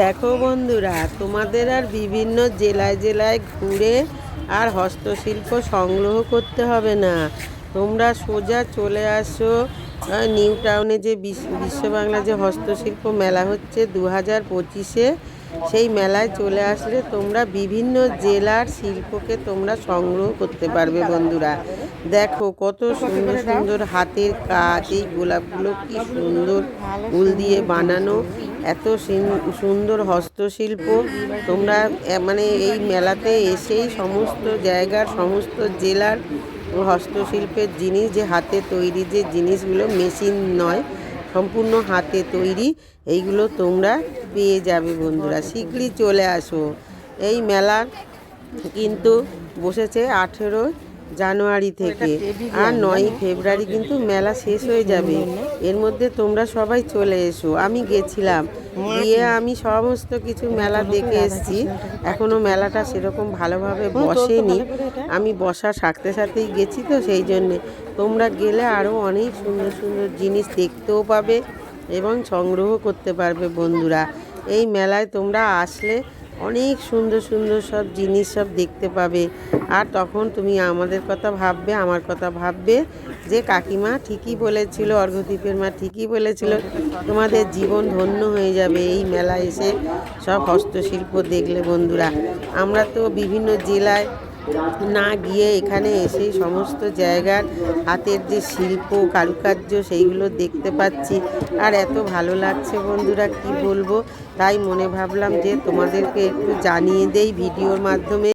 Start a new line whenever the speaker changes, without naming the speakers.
দেখো বন্ধুরা, তোমাদের আর বিভিন্ন জেলায় জেলায় ঘুরে আর হস্তশিল্প সংগ্রহ করতে হবে না। তোমরা সোজা চলে আসো নিউ টাউনে যে বিশ্ব বাংলা যে হস্তশিল্প মেলা হচ্ছে দু হাজার পঁচিশে, সেই মেলায় চলে আসলে তোমরা বিভিন্ন জেলার শিল্পকে তোমরা সংগ্রহ করতে পারবে বন্ধুরা। দেখো কত সুন্দর সুন্দর হাতের কাজ, এই গোলাপগুলো কি সুন্দর উল দিয়ে বানানো। এত সিন- সুন্দর হস্তশিল্প। তোমরা মানে এই মেলাতে এসেই সমস্ত জায়গার, সমস্ত জেলার হস্তশিল্পের জিনিস, যে হাতে তৈরি যে জিনিসগুলো, মেশিন নয়, সম্পূর্ণ হাতে তৈরি, এইগুলো তোমরা পেয়ে যাবে বন্ধুরা। শীঘ্রই চলে আসো। এই মেলা কিন্তু বসেছে আঠেরো জানুয়ারি থেকে। আর নয় ফেব্রুয়ারি কিন্তু মেলা শেষ হয়ে যাবে। এর মধ্যে তোমরা সবাই চলে এসো। আমি গেছিলাম। গিয়ে আমি সমস্ত কিছু মেলা দেখে এসেছি। এখনও মেলাটা সেরকম ভালোভাবে বসেনি। আমি বসার সাথে সাথেই গেছি তো সেই জন্যে। তোমরা গেলে আরও অনেক সুন্দর সুন্দর জিনিস দেখতেও পাবে এবং সংগ্রহ করতে পারবে বন্ধুরা। এই মেলায় তোমরা আসলে অনেক সুন্দর সুন্দর সব জিনিস সব দেখতে পাবে। আর তখন তুমি আমাদের কথা ভাববে, আমার কথা ভাববে যে কাকিমা ঠিকই বলেছিল অর্ঘদ্বীপের মা ঠিকই বলেছিল, তোমাদের জীবন ধন্য হয়ে যাবে এই মেলা এসে সব হস্তশিল্প দেখলে বন্ধুরা। আমরা তো বিভিন্ন জেলায় না গিয়ে এখানে এসে সমস্ত জায়গার হাতের যে শিল্প, কারুকার্য সেইগুলো দেখতে পাচ্ছি। আর এত ভালো লাগছে বন্ধুরা, কি বলব? তাই মনে ভাবলাম যে তোমাদেরকে একটু জানিয়ে দেই ভিডিওর মাধ্যমে।